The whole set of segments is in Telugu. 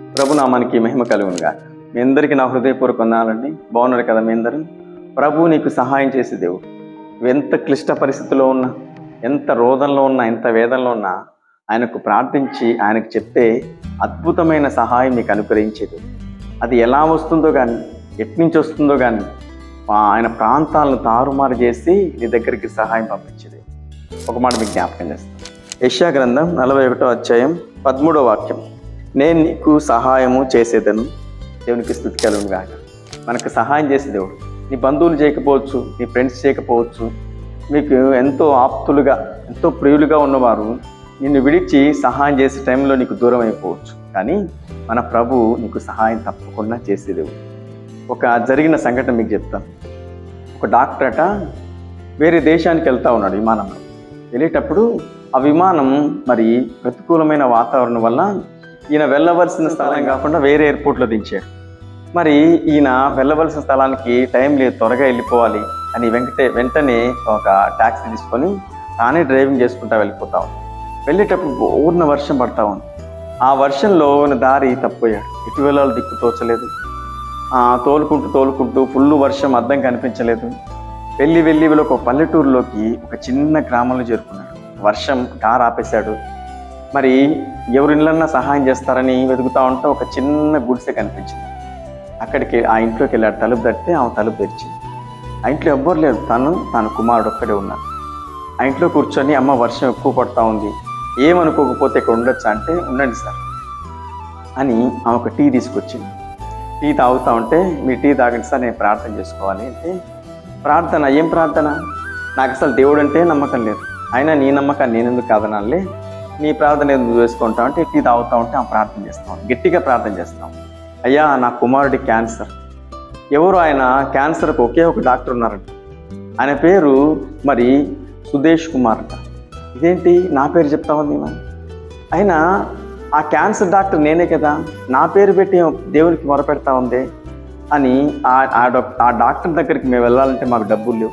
ప్రభునామానికి మహిమ కలుగునుగా మీ అందరికీ నా హృదయపూర్వక వందనాలండి. బాగున్నారు కదా మీ అందరూ? ప్రభు నీకు సహాయం చేసే దేవుడు ఎంత క్లిష్ట పరిస్థితిలో ఉన్నా ఎంత రోదంలో ఉన్నా ఎంత వేదనలో ఉన్నా ఆయనకు ప్రార్థించి ఆయనకు చెప్తే అద్భుతమైన సహాయం నీకు అనుగ్రహించేది. అది ఎలా వస్తుందో కానీ ఎట్నుంచి వస్తుందో కానీ ఆయన ప్రాంతాలను తారుమారు చేసి నీ దగ్గరికి సహాయం పంపించేది. ఒక మాట మీకు జ్ఞాపకం చేస్తాను. యెషయా గ్రంథం నలభై ఒకటో అధ్యాయం పదమూడో వాక్యం. నేను నీకు సహాయము చేసేదను. దేవునికి స్థుతి కలుగును గాక. మనకు సహాయం చేసే దేవుడు. నీ బంధువులు చేయకపోవచ్చు నీ ఫ్రెండ్స్ చేయకపోవచ్చు మీకు ఎంతో ఆప్తులుగా ఎంతో ప్రియులుగా ఉన్నవారు నిన్ను విడిచి సహాయం చేసే టైంలో నీకు దూరం అయిపోవచ్చు. కానీ మన ప్రభు నీకు సహాయం తప్పకుండా చేసేదేవుడు ఒక జరిగిన సంఘటన మీకు చెప్తాను. ఒక డాక్టర్ అట వేరే దేశానికి వెళ్తా ఉన్నాడు విమానంలో. వెళ్ళేటప్పుడు ఆ విమానం మరి ప్రతికూలమైన వాతావరణం వల్ల ఈయన వెళ్ళవలసిన స్థలం కాకుండా వేరే ఎయిర్పోర్ట్లో దించాడు. మరి ఈయన వెళ్ళవలసిన స్థలానికి టైం లేదు త్వరగా వెళ్ళిపోవాలి అని వెంకటే వెంటనే ఒక ట్యాక్సీ తీసుకొని తానే డ్రైవింగ్ చేసుకుంటా వెళ్ళిపోతా ఉంది. వెళ్ళేటప్పుడు ఊరిన వర్షం పడతా ఉంది. ఆ వర్షంలో దారి తప్పిపోయాడు ఎటు వెళ్ళాలో దిక్కు తోచలేదు. తోలుకుంటూ తోలుకుంటూ ఫుల్ వర్షం అద్దం కనిపించలేదు. వెళ్ళి వెళ్ళి వీళ్ళు ఒక పల్లెటూరులోకి ఒక చిన్న గ్రామంలో చేరుకున్నాడు. వర్షం కారు ఆపేశాడు. మరి ఎవరిళ్ళన్నా సహాయం చేస్తారని వెతుకుతూ ఉంటే ఒక చిన్న గుడిసె కనిపించింది. అక్కడికి ఆ ఇంట్లోకి వెళ్ళాడు తలుపు తడితే ఆమె తలుపు తెరిచింది. ఆ ఇంట్లో ఎవ్వరు లేరు. తను తన కుమారుడు ఒక్కడే ఉన్నాడు. ఆ ఇంట్లో కూర్చొని అమ్మ వర్షం ఎక్కువ పడతా ఉంది. ఏమనుకోకపోతే ఇక్కడ ఉండొచ్చా అంటే ఉండండి సార్ అని ఆమె ఒక టీ తీసుకొచ్చింది. టీ తాగుతా ఉంటే మీ టీ తాగండి సార్ నేను ప్రార్థన చేసుకోవాలి అంటే ప్రార్థన ఏం ప్రార్థన? నాకు అసలు దేవుడు అంటే నమ్మకం లేదు. అయినా నీ నమ్మకాన్ని నేను ఎందుకు కాదనాలే? నీ ప్రార్థన ఎందుకు వేసుకుంటా అంటే టీ తాగుతా ఉంటే ఆ ప్రార్థన చేస్తాం. గట్టిగా ప్రార్థన చేస్తాం. అయ్యా నా కుమారుడి క్యాన్సర్. ఎవరు ఆయన? క్యాన్సర్కి ఒకే ఒక డాక్టర్ ఉన్నారంట. ఆయన పేరు మరి సుదేష్ కుమార్ అంట. ఇదేంటి? నా పేరు చెప్తా ఉంది మరి. అయినా ఆ క్యాన్సర్ డాక్టర్ నేనే కదా. నా పేరు పెట్టి దేవునికి మొరపెడతా ఉంది అని ఆ ఆ డాక్టర్ దగ్గరికి మేము వెళ్ళాలంటే మాకు డబ్బులు లేవు.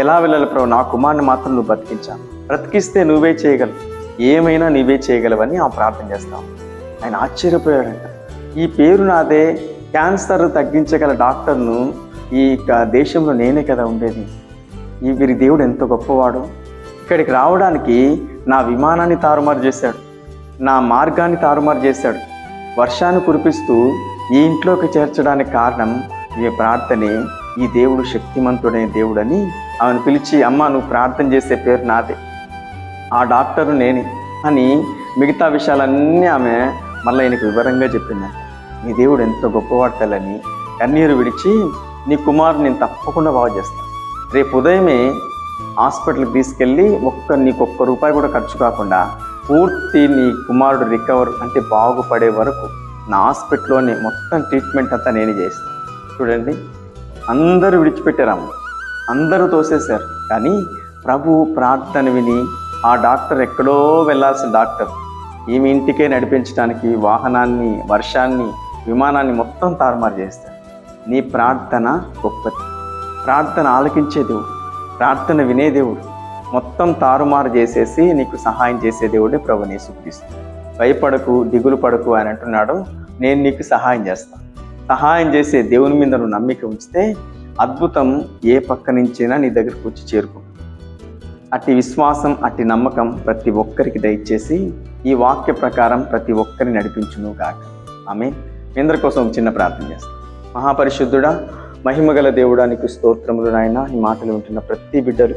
ఎలా వెళ్ళాలి ప్రభు? నా కుమారుని మాత్రం నువ్వు బతికించా బ్రతికిస్తే నువ్వే చేయగలవు. ఏమైనా నీవే చేయగలవని ఆ ప్రార్థన చేస్తాం. ఆయన ఆశ్చర్యపోయాడంట. ఈ పేరు నాదే క్యాన్సర్ తగ్గించగల డాక్టర్ను ఈ దేశంలో నేనే కదా ఉండేది. ఈ వీరి దేవుడు ఎంత గొప్పవాడు. ఇక్కడికి రావడానికి నా విమానాన్ని తారుమారు చేశాడు. నా మార్గాన్ని తారుమారు చేశాడు. వర్షాన్ని కురిపిస్తూ ఈ ఇంట్లోకి చేర్చడానికి కారణం ఈ ప్రార్థనే ఈ దేవుడు శక్తిమంతుడైన దేవుడని ఆమెను పిలిచి అమ్మ నువ్వు ప్రార్థన చేసే పేరు నాదే. ఆ డాక్టరు నేనే అని మిగతా విషయాలన్నీ ఆమె మళ్ళీ ఆయనకు వివరంగా చెప్పింది. నీ దేవుడు ఎంత గొప్పవాడు తల్లని కన్నీరు విడిచి నీ కుమారుని నేను తప్పకుండా బాగు చేస్తాను రేపు ఉదయమే హాస్పిటల్కి తీసుకెళ్ళి ఒక్క నీకు ఒక్క రూపాయి కూడా ఖర్చు కాకుండా పూర్తి నీ కుమారుడు రికవర్ అంటే బాగుపడే వరకు నా హాస్పిటల్లోనే మొత్తం ట్రీట్మెంట్ అంతా నేనే చేస్తాను చూడండి అందరూ విడిచిపెట్టారమ్మ అందరూ తోసేశారు. కానీ ప్రభు ప్రార్థన విని ఆ డాక్టర్ ఎక్కడో వెళ్ళాల్సిన డాక్టర్. ఈమె ఇంటికే నడిపించడానికి వాహనాన్ని వర్షాన్ని విమానాన్ని మొత్తం తారుమారు చేస్తాడు. నీ ప్రార్థన గొప్పది. ప్రార్థన ఆలకించే దేవుడు ప్రార్థన వినే దేవుడు మొత్తం తారుమారు చేసేసి నీకు సహాయం చేసే దేవుడే ప్రభు నీ భయపడకు దిగులు పడకు అని అంటున్నాడు. నేను నీకు సహాయం చేస్తాను సహాయం చేసే దేవుని మీద నువ్వు నమ్మిక ఉంచితే అద్భుతం ఏ పక్క నుంచైనా నీ దగ్గరకు వచ్చి చేరుకుంటుంది. అట్టి విశ్వాసం అట్టి నమ్మకం ప్రతి ఒక్కరికి దయచేసి ఈ వాక్య ప్రకారం ప్రతి ఒక్కరిని నడిపించును గాక. ఆమె ఇందరి కోసం చిన్న ప్రార్థన చేస్తాం. మహాపరిశుద్ధుడా మహిమగల దేవుడా నీకు స్తోత్రములు నాయన. ఈ మాటలు ఉంటున్న ప్రతి బిడ్డలు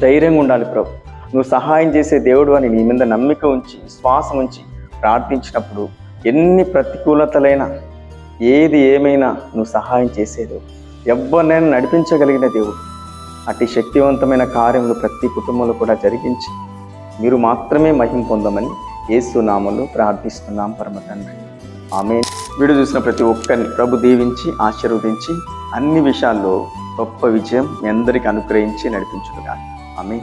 ధైర్యంగా ఉండాలి ప్రభు. నువ్వు సహాయం చేసే దేవుడు అని నీ మీద నమ్మిక ఉంచి విశ్వాసం ఉంచి ప్రార్థించినప్పుడు ఎన్ని ప్రతికూలతలైనా ఏది ఏమైనా నువ్వు సహాయం చేసేది ఎవరినైనా నడిపించగలిగిన దేవుడు. అతి శక్తివంతమైన కార్యములు ప్రతి కుటుంబంలో కూడా జరిగించి మీరు మాత్రమే మహిం పొందమని ఏసునామలు ప్రార్థిస్తున్నాం పరమ తండ్రి. ఆమె వీడియో చూసిన ప్రతి ఒక్కరిని ప్రభు దీవించి ఆశీర్వదించి అన్ని విషయాల్లో గొప్ప విజయం మీ అందరికీ అనుగ్రహించి నడిపించుడుగా ఆమె